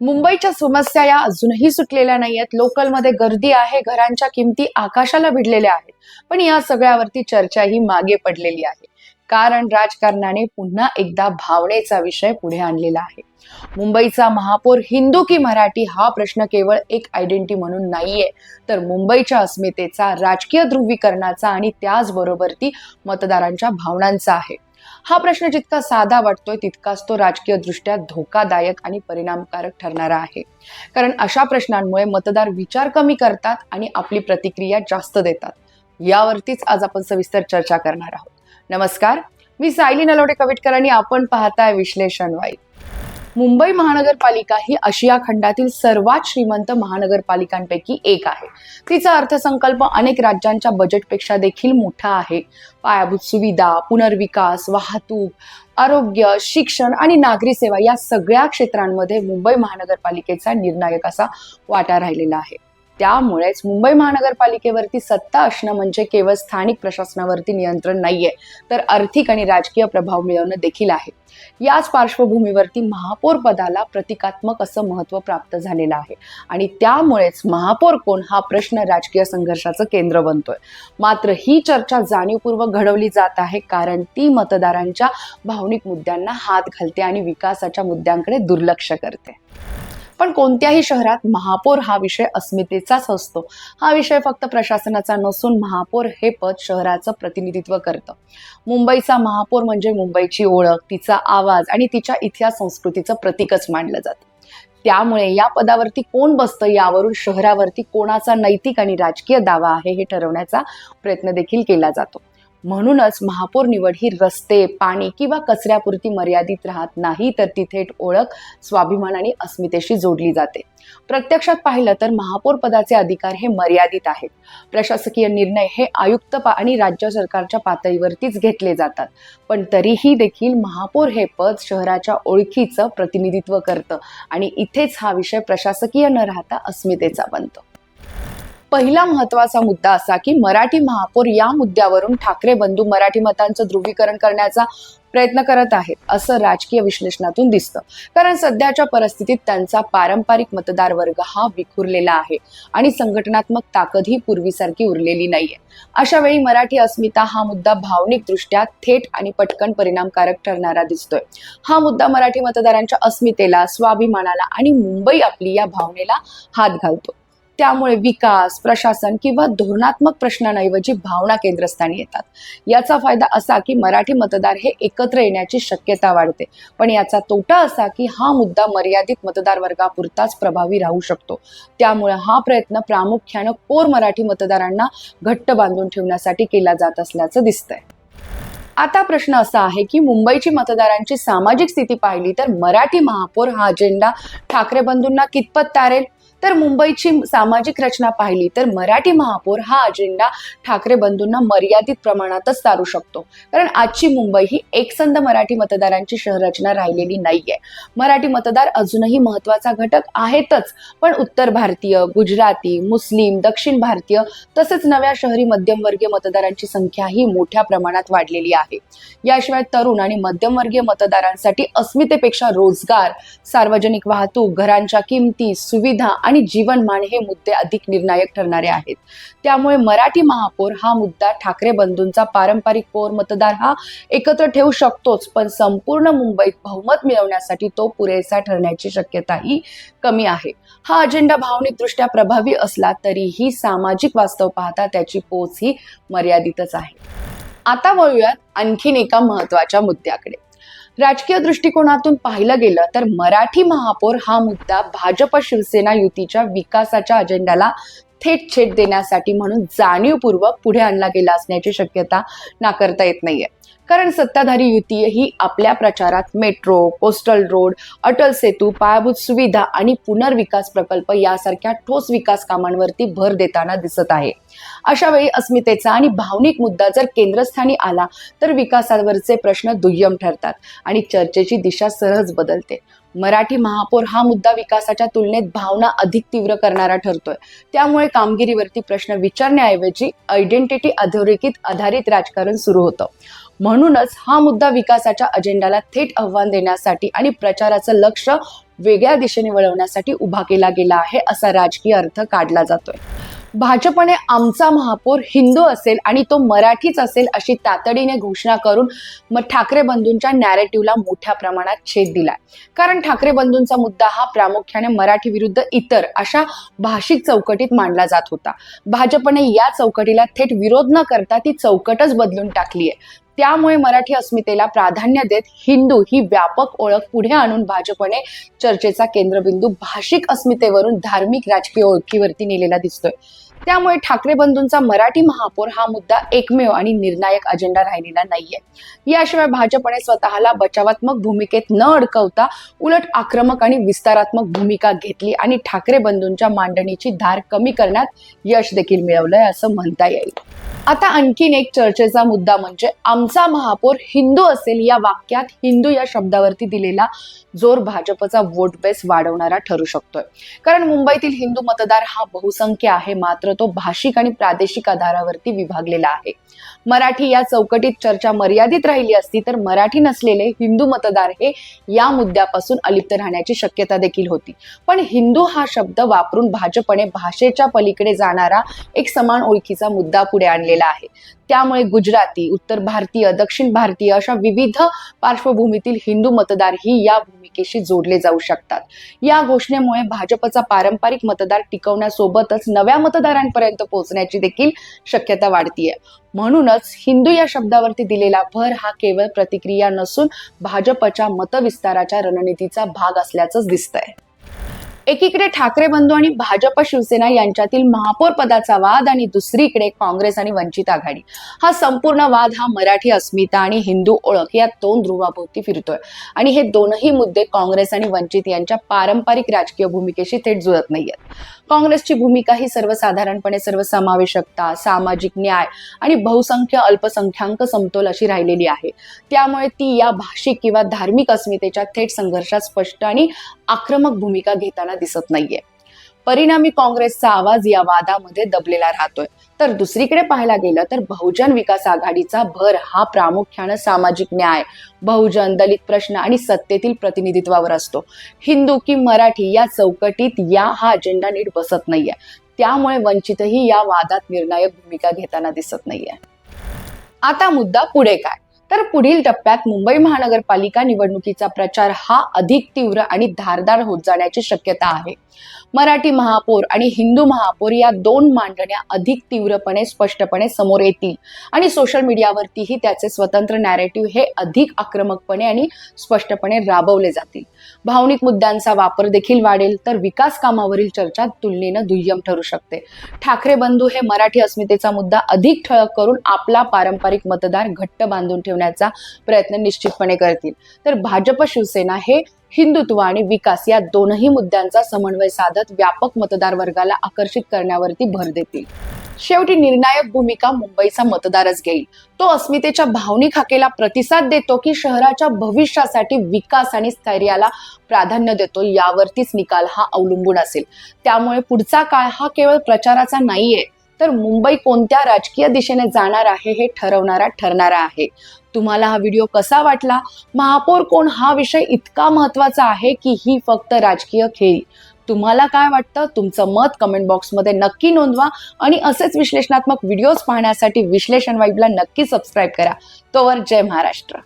मुंबईच्या समस्या या अजूनही सुटलेल्या नाहीयेत. लोकलमध्ये गर्दी आहे घरांच्या किमती आकाशाला भिडलेल्या आहेत. पण या सगळ्यावरती चर्चा ही मागे पडलेली आहे. कारण राजकारणाने पुन्हा एकदा भावनेचा विषय पुढे आणलेला आहे. मुंबईचा महापौर हिंदू की मराठी हा प्रश्न केवळ एक आयडेंटिटी म्हणून नाहीये. तर मुंबईच्या अस्मितेचा राजकीय ध्रुवीकरणाचा आणि त्याचबरोबर ती मतदारांच्या भावनांचा आहे. हा प्रश्न जितका साधा वाटतोय तितकाच तो राजकीय दृष्ट्या धोकादायक आणि परिणामकारक ठरणारा आहे. कारण अशा प्रश्नांमुळे मतदार विचार कमी करतात आणि आपली प्रतिक्रिया जास्त देतात. यावरतीच आज आपण सविस्तर चर्चा करणार आहोत. नमस्कार मी सायली नलोडे कविटकर आणि आपण पाहताय विश्लेषण वाईट. मुंबई महानगरपालिका ही आशिया खंडातील सर्वात श्रीमंत महानगरपालिकांपैकी एक आहे. तिचा अर्थसंकल्प अनेक राज्यांच्या बजेटपेक्षा देखील मोठा आहे. पायाभूत सुविधा पुनर्विकास वाहतूक आरोग्य शिक्षण आणि नागरी सेवा या सगळ्या क्षेत्रांमध्ये मुंबई महानगरपालिकेचा निर्णायक असा वाटा राहिलेला आहे. त्यामुळेच मुंबई महानगरपालिकेवरती सत्ता असणं म्हणजे केवळ स्थानिक प्रशासनावरती नियंत्रण नाहीये तर आर्थिक आणि राजकीय प्रभाव मिळवणं देखील आहे. याच पार्श्वभूमीवरती महापौर पदाला प्रतिकात्मक असं महत्त्व प्राप्त झालेलं आहे. आणि त्यामुळेच महापौर कोण हा प्रश्न राजकीय संघर्षाचं केंद्र बनतोय. मात्र ही चर्चा जाणीवपूर्वक घडवली जात आहे कारण ती मतदारांच्या भावनिक मुद्द्यांना हात घालते आणि विकासाच्या मुद्द्यांकडे दुर्लक्ष करते. पण कोणत्याही शहरात महापौर हा विषय अस्मितेचाच असतो. हा विषय फक्त प्रशासनाचा नसून महापौर हे पद शहराचं प्रतिनिधित्व करतं. मुंबईचा महापौर म्हणजे मुंबईची ओळख तिचा आवाज आणि तिच्या इतिहास संस्कृतीचं प्रतीकच मानलं जातं. त्यामुळे या पदावरती कोण बसतं यावरून शहरावरती कोणाचा नैतिक आणि राजकीय दावा आहे हे ठरवण्याचा प्रयत्न देखील केला जातो. म्हणूनच महापौर निवड ही रस्ते पाणी किंवा कचऱ्यापुरती मर्यादित राहत नाही तर ती थेट ओळख स्वाभिमान आणि अस्मितेशी जोडली जाते. प्रत्यक्षात पाहिलं तर महापौर पदाचे अधिकार हे मर्यादित आहेत. प्रशासकीय निर्णय हे आयुक्त आणि राज्य सरकारच्या पातळीवरतीच घेतले जातात. पण तरीही देखील महापौर हे पद शहराच्या ओळखीचं प्रतिनिधित्व करतं आणि इथेच हा विषय प्रशासकीय न राहता अस्मितेचा बनतो. पहिला महत्त्वाचा मुद्दा असा की मराठी महापौर या मुद्द्यावरून ठाकरे बंधू मराठी मतांचं ध्रुवीकरण करण्याचा प्रयत्न करत आहेत असं राजकीय विश्लेषणातून दिसतं. कारण सध्याच्या परिस्थितीत त्यांचा पारंपरिक मतदार वर्ग हा विखुरलेला आहे आणि संघटनात्मक ताकदही पूर्वीसारखी उरलेली नाहीये. अशा वेळी मराठी अस्मिता हा मुद्दा भावनिक दृष्ट्या थेट आणि पटकन परिणामकारक ठरणारा दिसतोय. हा मुद्दा मराठी मतदारांच्या अस्मितेला स्वाभिमानाला आणि मुंबई आपली या भावनेला हात घालतो. त्यामुळे विकास प्रशासन किंवा धोरणात्मक प्रश्नांऐवजी भावना केंद्रस्थानी येतात. याचा फायदा असा की मराठी मतदार हे एकत्र येण्याची शक्यता वाढते. पण याचा तोटा असा की हा मुद्दा मर्यादित मतदार वर्गापुरताच प्रभावी राहू शकतो. त्यामुळे हा प्रयत्न प्रामुख्यानं कोर मराठी मतदारांना घट्ट बांधून ठेवण्यासाठी केला जात असल्याचं दिसतंय. आता प्रश्न असा आहे की मुंबईची मतदारांची सामाजिक स्थिती पाहिली तर मराठी महापौर हा अजेंडा ठाकरे बंधूंना कितपत तारेल? तर मुंबईची सामाजिक रचना पाहिली तर मराठी महापौर हा अजेंडा ठाकरे बंधूंना मर्यादित प्रमाणातच तारू शकतो. कारण आजची मुंबई ही एकसंध मराठी मतदारांची शहररचना राहिलेली नाहीये. मराठी मतदार अजूनही महत्त्वाचा घटक आहेतच पण उत्तर भारतीय गुजराती मुस्लिम दक्षिण भारतीय तसेच नव्या शहरी मध्यमवर्गीय मतदारांची संख्या ही मोठ्या प्रमाणात वाढलेली आहे. याशिवाय तरुण आणि मध्यमवर्गीय मतदारांसाठी अस्मितेपेक्षा रोजगार सार्वजनिक वाहतूक घरांच्या किमती सुविधा आणि जीवनमान हे मुद्दे अधिक निर्णायक ठरणारे आहेत. त्यामुळे मराठी महापौर हा मुद्दा ठाकरे बंधूंचा पारंपरिक पौर मतदार हा एकत्र ठेवू शकतोच पण संपूर्ण मुंबईत बहुमत मिळवण्यासाठी तो पुरेसा ठरण्याची शक्यताही कमी आहे. हा अजेंडा भावनिकदृष्ट्या प्रभावी असला तरीही सामाजिक वास्तव पाहता त्याची पोच ही मर्यादितच आहे. आता वळूयात आणखीन एका महत्त्वाच्या मुद्द्याकडे. राजकीय दृष्टिकोनातून पाहिलं गेलं तर मराठी महापौर हा मुद्दा भाजप शिवसेना युतीच्या विकासाच्या अजेंड्याला थेट छेद देण्यासाठी म्हणून जाणीवपूर्वक पुढे आणला गेला असण्याची शक्यता नाकारता येत नाहीये. कारण सत्ताधारी युती ही आपल्या प्रचारात metro coastal road Atal Setu पायाभूत सुविधा आणि पुनर्विकास प्रकल्प यासारख्या ठोस विकास कामांवरती भर देताना दिसत आहे. अशा वेळी अस्मितेचा आणि भावनिक मुद्दा जर केंद्रस्थानी आला तर विकासावरचे प्रश्न दुय्यम ठरतात आणि चर्चेची दिशा सहज बदलते. मराठी महापौर हा मुद्दा विकासाच्या तुलनेत भावना अधिक तीव्र करणारा ठरतोय. त्यामुळे कामगिरीवरती प्रश्न विचारण्याऐवजी आयडेंटिटी अधोरेखित आधारित राजकारण सुरू होतं. म्हणूनच हा मुद्दा विकासाच्या अजेंडाला थेट आव्हान देण्यासाठी आणि प्रचाराचं लक्ष वेगळ्या दिशेने वळवण्यासाठी उभा केला गेला आहे असा राजकीय अर्थ काढला जातोय. भाजपने आमचा महापौर हिंदू असेल आणि तो मराठीच असेल अशी तातडीने घोषणा करून मग ठाकरे बंधूंच्या नॅरेटिव्हला मोठ्या प्रमाणात छेद दिलाय. कारण ठाकरे बंधूंचा मुद्दा हा प्रामुख्याने मराठी विरुद्ध इतर अशा भाषिक चौकटीत मांडला जात होता. भाजपने या चौकटीला थेट विरोध न करता ती चौकटच बदलून टाकली आहे त्यामुळे मराठी अस्मितेला प्राधान्य देत हिंदू ही व्यापक ओळख पुढे आणून भाजपने चर्चेचा केंद्रबिंदू भाषिक अस्मितेवरून धार्मिक राजकीय ओळखीवरती नेलेला दिसतोय. त्यामुळे ठाकरे बंधूंचा मराठी महापौर हा मुद्दा एकमेव आणि निर्णायक अजेंडा राहिलेला नाहीये. याशिवाय भाजपने स्वतःला बचावात्मक भूमिकेत न अडकवता उलट आक्रमक आणि विस्तारात्मक भूमिका घेतली आणि ठाकरे बंधूंच्या मांडणीची धार कमी करण्यात यश देखील मिळवलंय असं म्हणता येईल. आता आणखीन एक चर्चेचा मुद्दा म्हणजे आमचा महापौर हिंदू असेल या वाक्यात हिंदू या शब्दावरती दिलेला जोर भाजपचा वोट बेस वाढवणारा ठरू शकतोय. कारण मुंबईतील हिंदू मतदार हा बहुसंख्य आहे मात्र तो भाषिक आणि प्रादेशिक आधारावरती विभागलेला आहे. मराठी या चौकटीत चर्चा मर्यादित राहिली असती तर मराठी नसलेले हिंदू मतदार हे या मुद्द्यापासून अलिप्त राहण्याची शक्यता देखील होती. पण हिंदू हा शब्द वापरून भाजपने भाषेच्या पलीकडे जाणारा एक समान ओळखीचा मुद्दा पुढे आणलेला आहे. त्यामुळे गुजराती उत्तर भारतीय दक्षिण भारतीय अशा विविध पार्श्वभूमीतील हिंदू मतदारही या भूमिकेशी जोडले जाऊ शकतात. या घोषणेमुळे भाजपचा पारंपरिक मतदार टिकवण्यासोबतच नव्या मतदारांपर्यंत पोहोचण्याची देखील शक्यता वाढतीये. म्हणूनच हिंदू या शब्दावरती दिलेला भर हा केवळ प्रतिक्रिया नसून भाजपच्या मतविस्ताराच्या रणनीतीचा भाग असल्याचंच दिसतंय. एकीकडे ठाकरे बंधू आणि भाजप शिवसेना यांच्यातील महापौर पदाचा वाद आणि दुसरीकडे काँग्रेस आणि वंचित आघाडी. हा संपूर्ण वाद हा मराठी अस्मिता आणि हिंदू ओळख या दोन ध्रुवाभोवती फिरतोय. आणि हे दोनही मुद्दे काँग्रेस आणि वंचित यांच्या पारंपरिक राजकीय भूमिकेशी थेट जुळत नाहीयेत. काँग्रेसची भूमिका ही सर्वसाधारणपणे सर्वसमावेशकता सामाजिक न्याय आणि बहुसंख्य अल्पसंख्याक समतोल अशी राहिलेली आहे. त्यामुळे ती या भाषिक किंवा धार्मिक अस्मितेच्या थेट संघर्षात स्पष्ट आणि आक्रमक भूमिका घेताना दिसत नाहीये. परिणामी काँग्रेसचा आवाज या वादामध्ये दबलेला राहतोय. तर दुसरीकडे पाहायला गेलं तर बहुजन विकास आघाडीचा भर हा प्रामुख्यानं सामाजिक न्याय बहुजन दलित प्रश्न आणि सत्तेतील प्रतिनिधित्वावर असतो. हिंदू की मराठी या चौकटीत या हा अजेंडा नीट बसत नाहीये. त्यामुळे वंचितही या वादात निर्णायक भूमिका घेताना दिसत नाहीये. आता मुद्दा पुढे काय? तर पुढील टप्प्यात मुंबई महानगरपालिका निवडणुकीचा प्रचार हा अधिक तीव्र आणि धारदार होत जाण्याची शक्यता आहे. मराठी महापौर आणि हिंदू महापौर या दोन मांडण्या अधिक तीव्रपणे स्पष्टपणे समोर येतील आणि सोशल मीडियावरतीही त्याचे स्वतंत्र नॅरेटिव्ह हे अधिक आक्रमकपणे आणि स्पष्टपणे राबवले जातील. भावनिक मुद्द्यांचा वापर देखील वाढेल तर विकास कामावरील चर्चा तुलनेनं दुय्यम ठरू शकते. ठाकरे बंधू हे मराठी अस्मितेचा मुद्दा अधिक ठळक करून आपला पारंपरिक मतदार घट्ट बांधून ठेवण्याचा प्रयत्न निश्चितपणे करतील. तर भाजप शिवसेना हे हिंदुत्व आणि विकास या दोनही मुद्द्यांचा समन्वय साधत व्यापक मतदार वर्गाला आकर्षित करण्यावरती भर देतील. शेवटी निर्णायक भूमिका मुंबईचा मतदारच घेईल. तो अस्मितेच्या भावनिक हाकेला प्रतिसाद देतो की शहराच्या भविष्यासाठी विकास आणि स्थैर्याला प्राधान्य देतो यावरतीच निकाल हा अवलंबून असेल. त्यामुळे पुढचा काळ हा केवळ प्रचाराचा नाहीये तर मुंबई कोणत्या राजकीय दिशेने जाणार आहे हे ठरवणारा ठरणारा आहे. तुम्हाला हा व्हिडिओ कसा वाटला? महापौर कोण? हा विषय इतका महत्त्वाचा आहे की ही फक्त राजकीय खेळी. तुम्हाला काय वाटतं? तुमचं मत कमेंट बॉक्समध्ये नक्की नोंदवा आणि असेच विश्लेषणात्मक व्हिडिओज पाहण्यासाठी विश्लेषण वाईबला नक्की सबस्क्राईब करा. तोवर जय महाराष्ट्र.